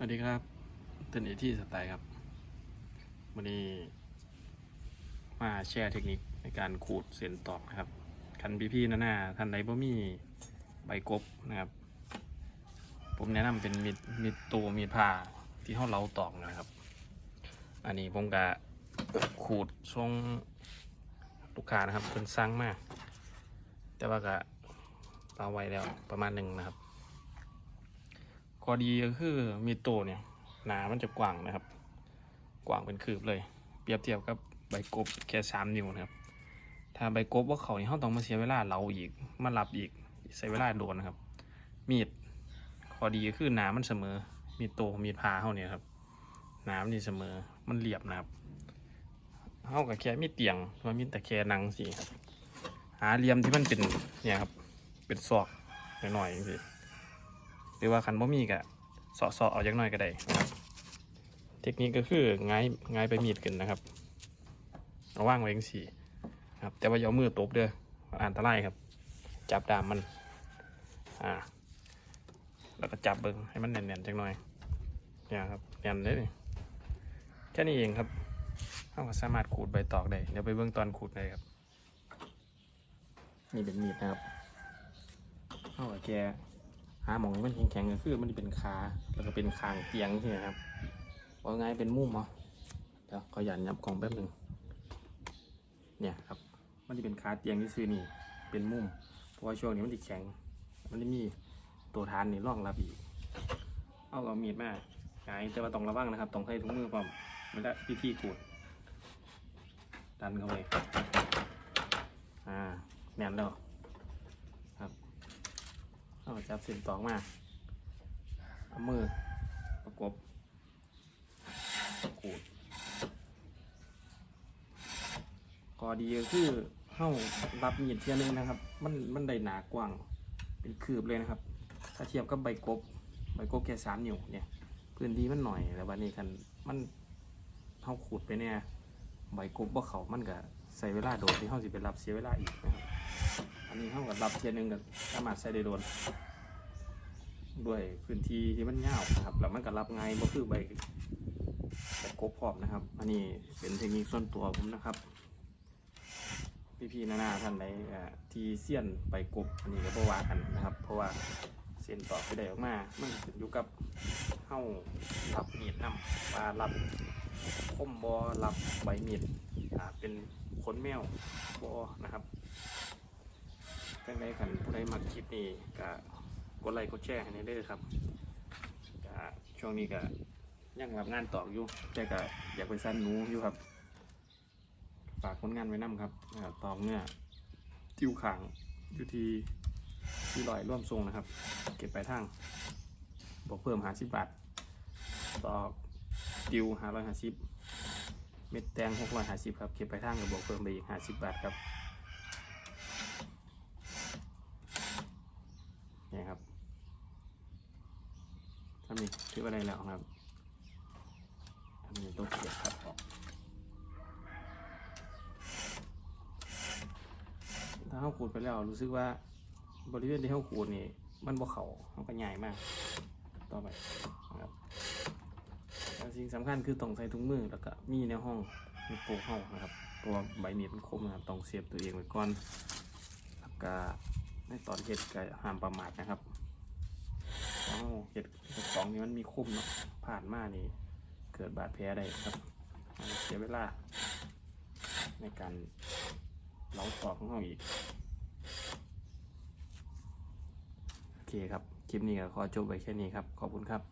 สวัสดีครับเตันเอที่สไตล์ครับ วันนี้มาแชร์เทคนิคในการขูดเส้นตอกนะครับ คันพี่พี่ๆนะหน้าท่านใดบ่มีใบกบนะครับ ผมแนะนำเป็นมีดมีดตัวมีดผ่าที่เขาเล้าตอกนะครับ อันนี้ผมกะขูดทรงลูกค้านะครับเพิ่นสั่งมาก แต่ว่ากะเอาไว้แล้วประมาณหนึ่งนะครับ อดีก็คือมีโตเนี่ยหนามันจะกว้างนะครับ กว้างเป็นคืบเลย เปรียบเทียบกับใบกบแค่สามนิ้วนะครับ ถ้าใบกบว่าเขานี่เขาต้องมาเสียเวลาเราอีกมารับอีกใช้เวลาโดนนะครับ มีดข้อดีก็คือหนามันเสมอ มีดโตมีดพาเขาเนี่ยครับหนามันนี่เสมอมันเรียบนะครับเขากับแค่มีดเตียงมันมีแต่แค่นังสิครับหาเหลี่ยมที่มันเป็นเนี่ยครับเป็นซอกหน่อยๆสิ หรือว่าคันบ่มีก็สาะเสาะเอาจักหน่อยก็ได้นะครับเทคนิคก็คือง่ายง่ายไปมีดขึ้นนะครับเอาว่างไว้จังสี่ครับ แต่ว่าอย่าเอามือตบเด้ออันตรายครับ จับดามมันอ่าแล้วก็จับเบิ้งให้มันแน่นๆจักหน่อยเนี่ยครับแน่นเลยแค่นี้เองครับเราก็สามารถขูดใบตอกได้เดี๋ยวไปเบิ้งตอนขูดเลยครับ นี่เป็นมีดนะครับเอาแก หาหมองให้มันแข็งๆก็คือมันจะเป็นขาแล้วก็เป็นคางเตียงใช่ไหมครับว่าไงเป็นมุมเหรอเดี๋ยวขอหยันยับกล่องแป๊บหนึ่งเนี่ยครับ มันจะเป็นขาเตียงที่ซื้อนี่ เป็นมุม เพราะว่าช่วงนี้มันจะแข็ง มันจะมีตัวทานนี่ร่องรับอีก เอาเรามีดมาไงแต่ว่าต้องระวังนะครับ ต้องใส่ถุงมือพร้อมเวลาพิธีขูด ดันเข้าไป อ่า แน่นแล้ว เอาจับเส้นตอกมาเอามือประกบขูดข้อดีก็คือเข้ารับมีดเทียหนึงนะครับ มันมันได้หนากว้าง เป็นคืบเลยนะครับ ถ้าเทียบกับใบกบ ใบกบแค่สามนิ้วเนี่ย พื้นที่มันหน่อยแล้ววันนี้คันมันเข้าขูดไปเนี่ยใบกบว่าเขามันก็ใส่เวลาโดดที่เข้าสิไปรับเสียเวลาอีกนะครับ นี้เขากับรับเทียนหนึ่งก็สามารถใส่ได้โดน ด้วยพื้นที่ที่มันยาวนะครับแล้วมันก็รับง่ายบ่คือใบใบกบพร้อมนะครับ อันนี้เป็นเทคนิคส่วนตัวผมนะครับ พี่ๆนานาท่านใดเอ่อที่เสี้ยนใบกบอันนี้ก็บ่ว่ากันนะครับ เพราะว่าเส้นต่อไปได้ออกมา มันขึ้นอยู่กับเฮารับมีดนำว่ารับคมบ่รับใบมีดเป็นขนแมวบ่นะครับ จังไดกันผู้ใดมักคลิปนี้ก็กดไลค์กดแชร์ให้ในเด้อครับก็ช่วงนี้ก็ยังรับงานต่ออยู่แต่ก็อยากไปสั้นหนูอยู่ครับ ฝากผลงานไว้นํครับนะครับตองเนี่ยติวขางอยู่ที่ที่ลอยร่วมทรงนะครับ เก็บไปทางบอกเพิ่มหาสิบบาทต่อติวหาร้อยหาสิบเม็ดแตงหกร้อยหาสิบครับ เก็บไปทางก็บอกเพิ่มไปอีกหาสิบบาทครับ เนี่ยครับทำ นี่คืออะไรแล้วครับทำนี่ต้องเก็บครับออกถ้าเขาขูดไปแล้วรู้สึกว่าบริเวณที่เขาขูดนี่มันบ่เขามันก็ใหญ่มาก ต่อไปนะครับสิ่งสำคัญคือต้องใส่ถุงมือแล้วก็มีในห้องมีโปกห้องนะครับเพราะว่าใบมีดมันคมนะครับต้องเสียบตัวเองไว้ก่อนแล้วก็ในตอนเห็ดก็ห้ามประมาทนะครับ เจ็ดเห็ดของนี้มันมีคุ้มเนาะผ่านมานี่ เกิดบาดแผลได้ครับเสียเวลา ในการเล้าตอกของเราอีก โอเคครับ คลิปนี้ก็ขอจบไว้แค่นี้ครับ ขอบคุณครับ